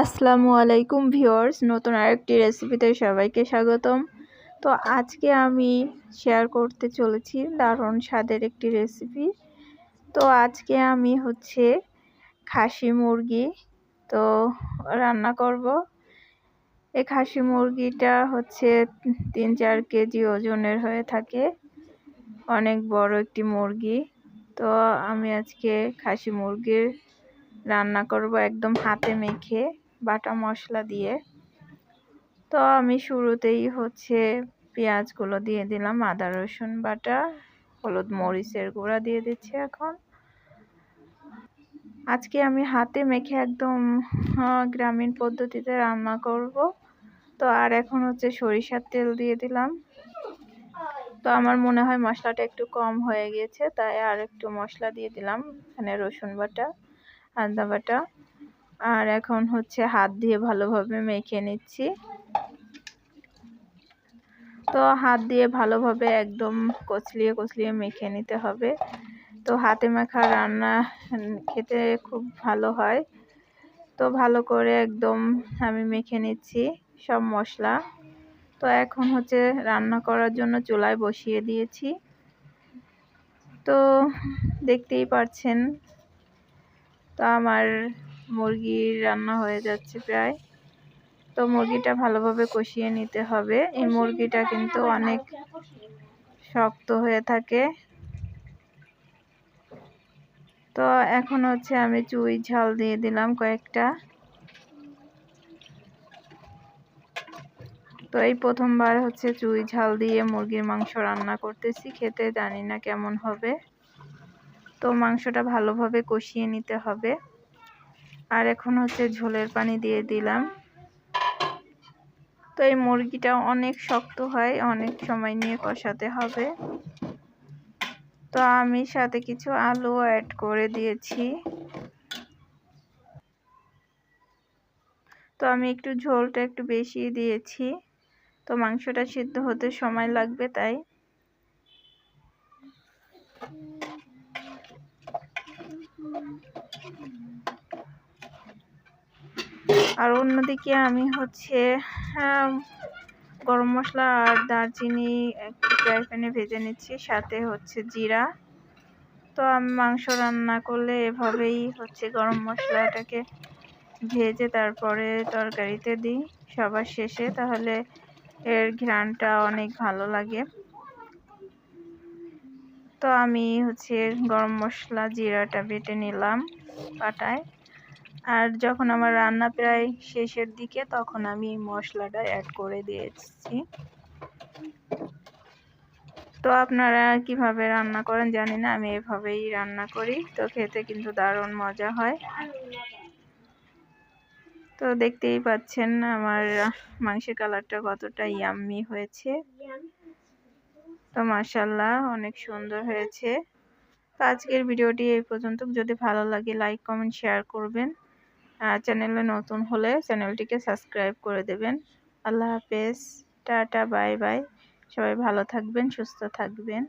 আসসালামু আলাইকুম ভিউয়ার্স, নতুন আরেকটি রেসিপিতে সবাইকে স্বাগতম। তো আজকে আমি শেয়ার করতে চলেছি দারুণ স্বাদের একটি রেসিপি। তো আজকে আমি হচ্ছে খাসি মুরগি, তো রান্না করব। এই খাসি মুরগিটা হচ্ছে তিন চার কেজি ওজনের হয়ে থাকে, অনেক বড় একটি মুরগি। তো আমি আজকে খাসি মুরগির রান্না করব একদম হাতে মেখে। বাটা মশলা দিয়ে। তো আমি শুরুতেই হচ্ছে পেঁয়াজগুলো দিয়ে দিলাম, আদা, রসুন বাটা, হলুদ মরিচের গুঁড়া দিয়ে দিচ্ছি এখন। আজকে আমি হাতে মেখে একদম গ্রামীণ পদ্ধতিতে রান্না করব। তো আর এখন হচ্ছে সরিষার তেল দিয়ে দিলাম। তো আমার মনে হয় মশলাটা একটু কম হয়ে গিয়েছে তাই আর একটু মশলা দিয়ে দিলাম, এখানে রসুন বাটা, আদা বাটা। আর এখন হচ্ছে হাত দিয়ে ভালোভাবে মেখে নিচ্ছি। তো হাত দিয়ে ভালোভাবে একদম কচলিয়ে কচলিয়ে মেখে নিতে হবে। তো হাতে মাখা রান্না খেতে খুব ভালো হয়। তো ভালো করে একদম আমি মেখে নিচ্ছি সব মশলা। তো এখন হচ্ছে রান্না করার জন্য চুলায় বসিয়ে দিয়েছি। তো দেখতেই পাচ্ছেন তো আমার মুরগির রান্না হয়ে যাচ্ছে প্রায়। তো মুরগিটা ভালোভাবে কষিয়ে নিতে হবে। এই মুরগিটা কিন্তু অনেক শক্ত হয়ে থাকে। তো এখন হচ্ছে আমি চুই ঝাল দিয়ে দিলাম কয়েকটা। তো এই প্রথমবার হচ্ছে চুই ঝাল দিয়ে মুরগির মাংস রান্না করতেছি। খেতে জানি না কেমন হবে। তো মাংসটা ভালোভাবে কষিয়ে নিতে হবে। আর এখন হচ্ছে ঝোলের পানি দিয়ে দিলাম। তো এই মুরগিটা অনেক শক্ত হয়, অনেক সময় নিয়ে কষাতে হবে। তো আমি সাথে কিছু আলু অ্যাড করে দিয়েছি। তো আমি একটু ঝোলটা একটু বেশি দিয়েছি। তো মাংসটা সিদ্ধ হতে সময় লাগবে তাই। আর অন্যদিকে আমি হচ্ছে গরম মশলা আর দারচিনি একটু ফ্রাই প্যানে ভেজে নিচ্ছি, সাথে হচ্ছে জিরা। তো আমি মাংস রান্না করলে এভাবেই হচ্ছে গরম মশলাটাকে ভেজে তারপরে তরকারিতে দিই সবার শেষে, তাহলে এর ঘ্রাণটা অনেক ভালো লাগে। তো আমি হচ্ছে গরম মশলা জিরাটা বেটে নিলাম পাটায়। আর যখন আমার রান্না প্রায় শেষের দিকে, তখন আমি মশলাটা অ্যাড করে দিয়েছি। তো আপনারা কীভাবে রান্না করেন জানি না, আমি এভাবেই রান্না করি। তো খেতে কিন্তু দারুণ মজা হয়। তো দেখতেই পাচ্ছেন আমার মাংসের কালারটা কতটা ইয়াম্মি হয়েছে। তো মাসাল্লাহ অনেক সুন্দর হয়েছে। তো আজকের ভিডিওটি এই পর্যন্ত। যদি ভালো লাগে লাইক কমেন্ট শেয়ার করবেন। চ্যানেলে নতুন হলে চ্যানেলটিকে সাবস্ক্রাইব করে দেবেন। আল্লাহ হাফেজ। Tata, bye bye. সবাই ভালো থাকবেন, সুস্থ থাকবেন।